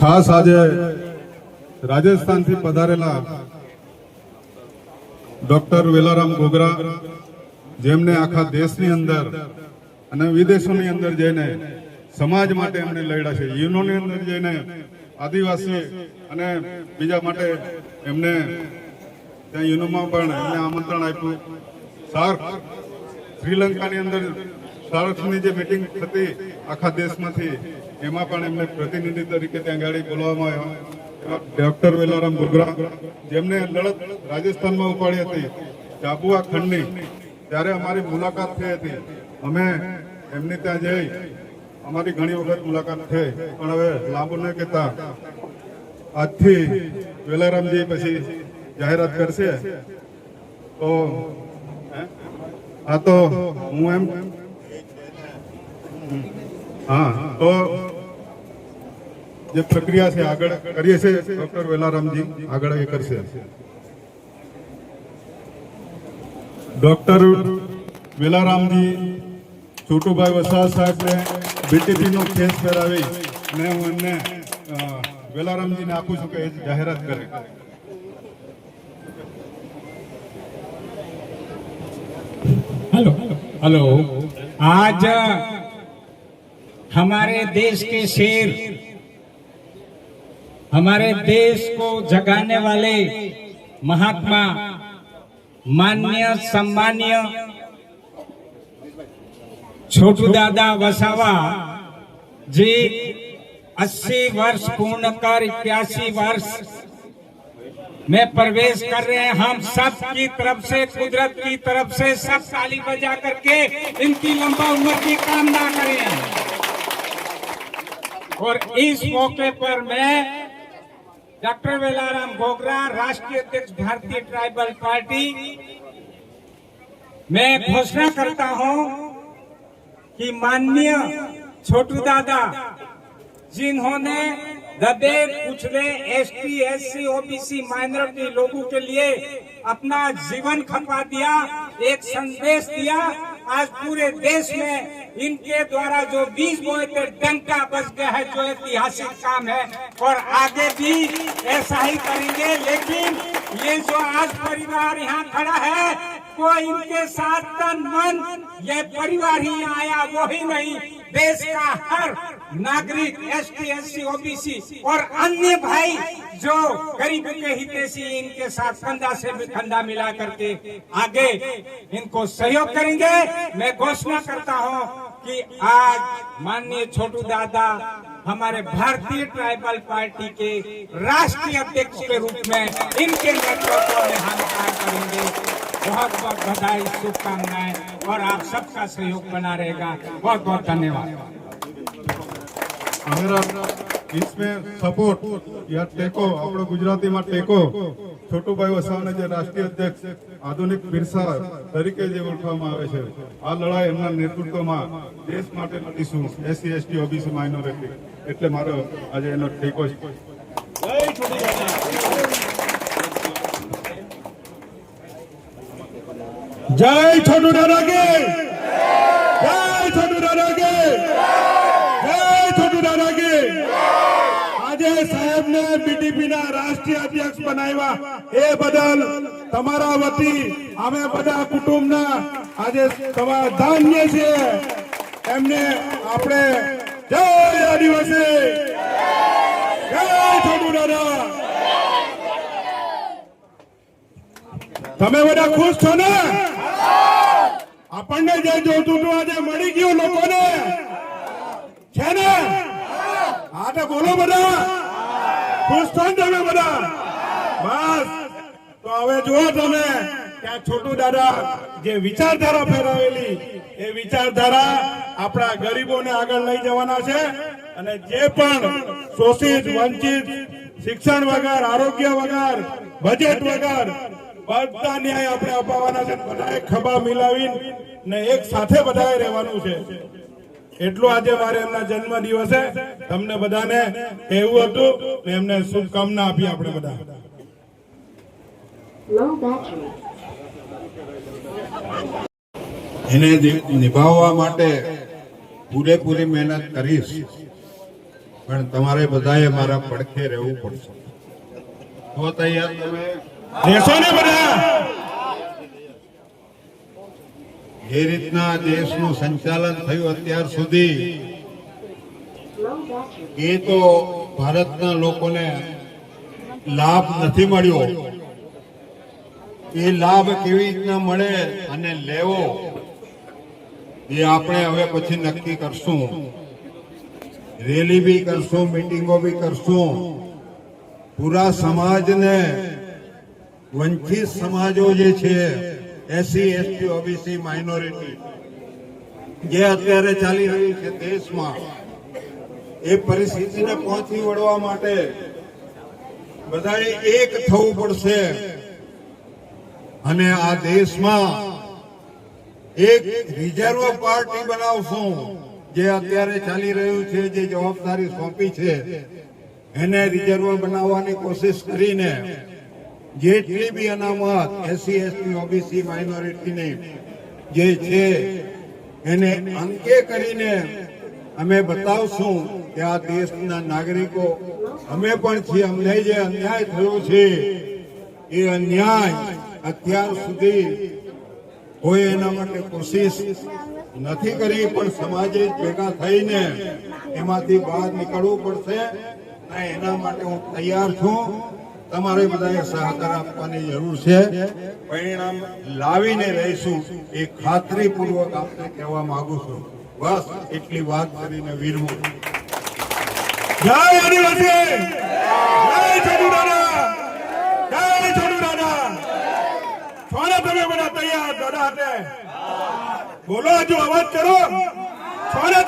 ખાસ આજે રાજસ્થાનથી પધારેલા ડોક્ટર વેલારામ ગોગરા, જેમને આખા દેશની અંદર અને વિદેશોની અંદર જઈને સમાજ માટે એમને લડ્યા છે, યુનોની અંદર જઈને આદિવાસી અને બીજા માટે એમને ત્યાં યુનોમાં પણ એમને આમંત્રણ આપ્યું. સાર્ક, શ્રીલંકાની અંદર સાર્કની જે મિટિંગ થતી આખા દેશમાંથી એમાં પણ એમને પ્રતિનિધિ તરીકે ત્યાં ગાડી બોલાવવામાં આવ્યા. ડોક્ટર વેલારામ ગુગરા જેમને લડત રાજસ્થાનમાં ઉપાડી હતી જાબુઆ ખંડની, ત્યારે અમારી મુલાકાત થઈ હતી. અમે એમની ત્યાં જઈ, અમારી ઘણી વખત મુલાકાત થઈ, પણ હવે લાંબુ ન કહેતા. આજથી વેલારામજી પછી જાહેરાત કરશે. તો? હા? તો હું એમ હા, તો જે પ્રક્રિયા છે આગળ કરીએ છીએ ડોક્ટર વેલારામજી આગળ એ કરશે ડોક્ટર વેલારામજી છોટુભાઈ વસાવા સાહેબને બીટીપીનો કેસ કરાવી અને હું એમને અ, વેલારામજીને આપું છું કે એ જાહેરાત કરે हेलो हेलो आज हमारे देश के शेर हमारे देश को जगाने वाले महात्मा मान्य सम्मान्य छोटू दादा वसावा जी 80 वर्ष पूर्ण कर, इक्यासी वर्ष में प्रवेश कर रहे हैं। हम सब की तरफ़ से, कुदरत की तरफ़ से सब ताली बजा करके इनकी लंबा उम्र की कामना करें। और इस मौके पर मैं डॉक्टर वेलाराम गोगरा राष्ट्रीय अध्यक्ष भारतीय ट्राइबल पार्टी। मैं घोषणा करता हूँ कि माननीय छोटू दादा जिन्होंने दबे कुचले S T S C OBC minority लोगों के लिए अपना जीवन खपा दिया, एक संदेश दिया। आज पूरे देश में इनके द्वारा जो बीज बोए थे डंका बच गया है, जो ऐतिहासिक काम है, और आगे भी ऐसा ही करेंगे। लेकिन ये जो आज परिवार यहाँ खड़ा है, वो इनके साथ तन मन, ये परिवार ही आया वो ही नहीं। देश का हर नागरिक S T S C OBC और अन्य भाई जो गरीब के हितैषी इनके साथ कंधा से भी कंधा मिला करके आगे इनको सहयोग करेंगे। मैं घोषणा करता हूँ कि आज माननीय छोटू दादा हमारे भारतीय ट्राइबल पार्टी के राष्ट्रीय अध्यक्ष के रूप में इनके नेतृत्व में हम कार्य करेंगे बहुत बहुत बधाई शुभकामनाएं और आप सबका सहयोग बना रहेगा बहुत बहुत धन्यवाद मेरा इसमें સપોર્ટ યા ટેકો આપણો ગુજરાતીમાં ટેકો છોટુભાઈ વસાવાને જે રાષ્ટ્રીય અધ્યક્ષ આધુનિક બિરસા તરીકે જે ઓળખવામાં આવે છે આ લડાઈ એમના નેતૃત્વમાં દેશ માટે લડીશું એસસી એસટી ઓબીસી માઇનોરિટી એટલે મારો આજે એનો ટેકો છે જય છોટુ દાદા કે ને ના રાષ્ટ્રીય અધ્યક્ષ બનાવ્યા. એ બદલ તમારા વતી અમે બધા કુટુંબના આજે ધાન્ય છે એમને આપણે જય આદિવાસી. જય છોટુ દાદા તમે બધા ખુશ છો ને? આપણને જે જોતું હતું આજે મળી ગયું લોકોને. છે ને? હા, તો બોલો બધા. ખુશ તમે બધા. બસ. તો હવે જુઓ તમે ત્યાં છોટું દાદા જે વિચારધારા ફેરવેલી એ વિચારધારા આપણા ગરીબોને આગળ લઈ જવાના છે અને જે પણ શોષિત, વંચિત, શિક્ષણ વગર, આરોગ્ય વગર બજેટ વગર બધા ન્યાય આપણે અપાવવાના છે બધાએ ખભા મિલાવી ને એક સાથે બધાએ રહેવાનું છે. એટલું આજે મારે એમના જન્મ દિવસે તમને બધાને કહેવું હતું ને એમને શુભકામના આપી આપણે બધા. એને નિભાવવા માટે પૂરેપૂરી મહેનત કરીશ પણ તમારે બધાએ મારા પડખે રહેવું પડશે. તો તૈયાર તમે? રહેશો ને બધા? જે રીતના દેશનું સંચાલન થયું અત્યાર સુધી. એ તો ભારતના લોકોને લાભ નથી મળ્યો. એ લાભ કેવી રીતના મળે અને લેવો, એ આપણે હવે પછી નક્કી કરશું. રેલી બી કરશું, મીટિંગો બી કરશું. પૂરા સમાજને વંચિત સમાજો જે છે એસસી, એસટી, ઓબીસી, માઇનોરિટી જે અત્યારે ચાલી રહી છે દેશમાં, એ પરિસ્થિતિને પહોંચી વળવા માટે બધાએ એક થવું પડશે. અને આ દેશમાં એક રિઝર્વ પાર્ટી બનાવશું જે અત્યારે ચાલી રહ્યું છે, જે જવાબદારી સોંપી છે. એને રિઝર્વ બનાવવાની કોશિશ કરીને જેટલી બી અનામત એસસી, એસટી, ઓબીસી, માઇનોરિટીની જે છે, એને અંકે કરીને અમે બતાવશું કે આ દેશના નાગરિકો અમે પણ છીએ. અમને જે અન્યાય થયો છે, એ અન્યાય અત્યાર સુધી કોઈ એના માટે કોશિશ નથી કરી, પણ સમાજે ભેગા થઈને એમાંથી બહાર નીકળવું પડશે. એના માટે હું તૈયાર છું. તમારે બધાએ સહકાર આપવાની જરૂર છે. પરિણામ લાવીને રહીશું એ ખાતરીપૂર્વક આપને કહેવા માંગુ છું. બસ એટલી વાત કરીને વિરમું. તૈયાર દાદા બોલો, હજુ અવાજ કરો. છો ને